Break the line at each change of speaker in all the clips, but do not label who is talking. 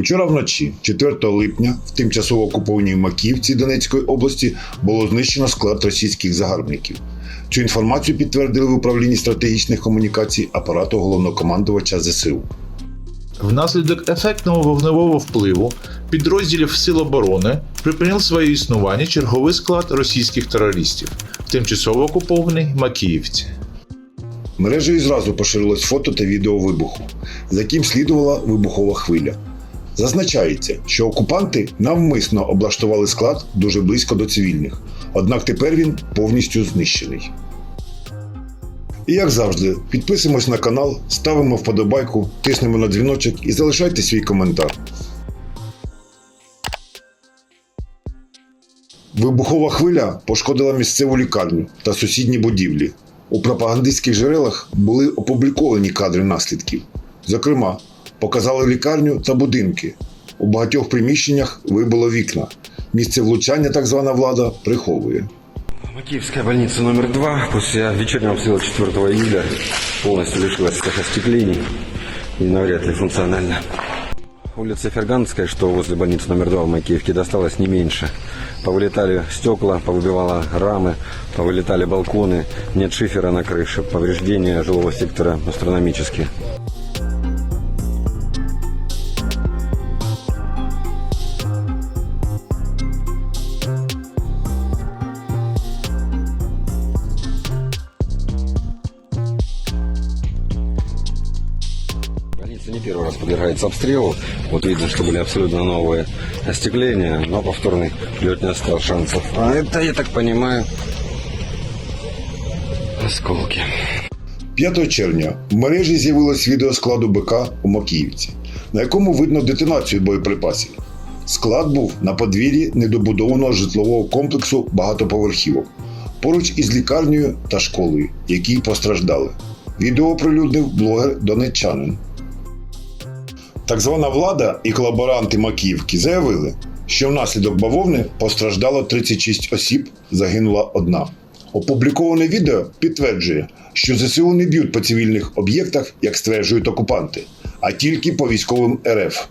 Учора вночі, 4 липня, в тимчасово окупованій Макіївці Донецької області було знищено склад російських загарбників. Цю інформацію підтвердили в управлінні стратегічних комунікацій апарату головнокомандувача ЗСУ.
Внаслідок ефектного вогневого впливу підрозділів Сил оборони припинив своє існування черговий склад російських терористів в тимчасово окупованій Макіївці.
Мережею зразу поширилось фото та відео вибуху, за яким слідувала вибухова хвиля. Зазначається, що окупанти навмисно облаштували склад дуже близько до цивільних, однак тепер він повністю знищений. І як завжди, підписуємось на канал, ставимо вподобайку, тиснемо на дзвіночок і залишайте свій коментар. Вибухова хвиля пошкодила місцеву лікарню та сусідні будівлі. У пропагандистських джерелах були опубліковані кадри наслідків. Зокрема, показали лікарню та будинки. У багатьох приміщеннях вибило вікна. Місце влучання так звана влада приховує.
Макеевская больница номер два после вечернего обстрела 4 июля полностью лишилась всех остеклений и навряд ли функциональна. Улица Ферганская, что возле больницы номер два в Макеевке, досталось не меньше. Повылетали стекла, повыбивало рамы, повылетали балконы, нет шифера на крыше, повреждения жилого сектора астрономические. Больница не первый раз подвергается обстрелу. Вот видно, что были абсолютно новые остекления, но повторный лед не оставил шансов. А это, я так понимаю, осколки.
5 червня в мережі з'явилось відео складу БК у Макіївці, на якому видно детонацію боєприпасів. Склад був на подвір'ї недобудованого житлового комплексу багатоповерхівок, поруч із лікарнею та школою, які постраждали. Відео оприлюднив блогер донеччанин. Так звана влада і колаборанти Макіївки заявили, що внаслідок бавовни постраждало 36 осіб, загинула одна. Опубліковане відео підтверджує, що ЗСУ не б'ють по цивільних об'єктах, як стверджують окупанти, а тільки по військовим РФ.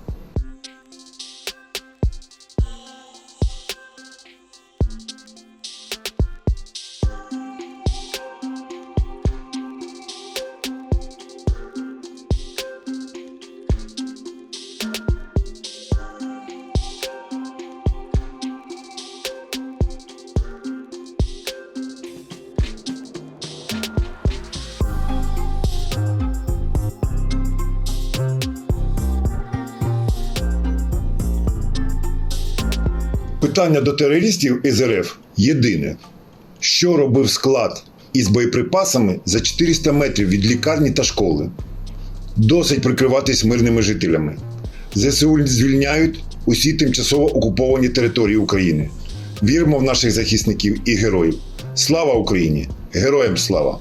Питання до терористів із РФ єдине: що робив склад із боєприпасами за 400 метрів від лікарні та школи? Досить прикриватись мирними жителями. ЗСУ звільняють усі тимчасово окуповані території України. Віримо в наших захисників і героїв. Слава Україні! Героям слава!